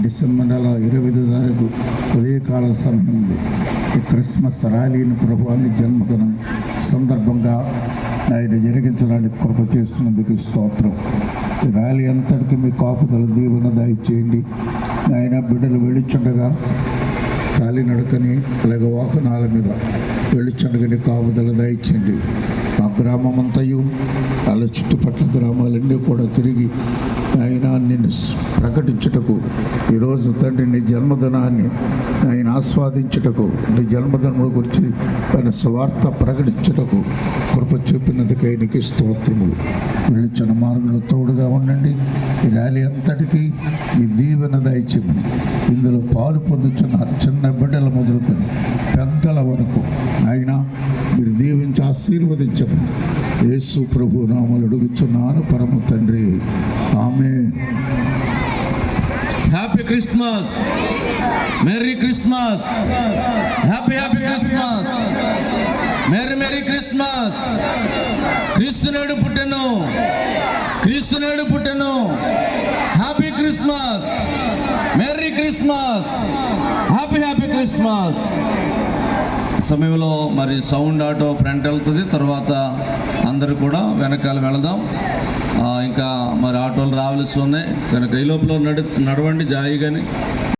December నెల ఇరవై ఐదు తారీఖు ఉదయకాల సమయంలో ఈ క్రిస్మస్ ర్యాలీని ప్రభువాన్ని జన్మదినం సందర్భంగా నాయన జరిగించడానికి కృప చేస్తున్నందుకు స్తోత్రం. ఈ ర్యాలీ అంతటికి మీ కాపుదల దీవెన దయచేయండి. ఆయన బిడ్డలు వెళ్ళిచుండగా కాలినడకని లేక వాహనాల మీద వెళ్ళిచుండగని కాపుదల దయచేయండి. మా గ్రామం అంతయు వాళ్ళ చుట్టుపక్కల గ్రామాలన్నీ కూడా తిరిగి ఆయన నిన్ను ప్రకటించుటకు ఈరోజు తండ్రి నీ జన్మదినాన్ని ఆయన ఆస్వాదించుటకు నీ జన్మదినం గురించి ఆయన స్వార్థ ప్రకటించుటకు కృప చూపినందుకు ఆయనకి స్తోత్రములు. చిన్న మార్గంలో తోడుగా ఉండండి. ఈ ర్యాలీ అంతటికీ ఈ దీవెన దయచేమని ఇందులో పాలు పొందుతున్న చిన్న బిడ్డల మొదలుకొని పెద్దల వరకు ఆయన మీరు ఆశీర్వదించము. యేసు ప్రభు నామలు అడుగుచున్నాను పరమ తండ్రి. ఆమె happy Christmas merry Christmas happy happy Christmas merry merry Christmas క్రీస్తునేడు పుట్టెను. క్రీస్తునేడు పుట్టెను. Happy Christmas merry Christmas happy happy Christmas సమయంలో మరి సౌండ్ ఆటో ఫ్రంట్ వెళ్తుంది. తర్వాత అందరూ కూడా వెనకాల వెళదాం. ఇంకా మరి ఆటోలు రావాల్సి ఉన్నాయి. కనుక ఈ లోపల నడు నడవండి జాయిగాని.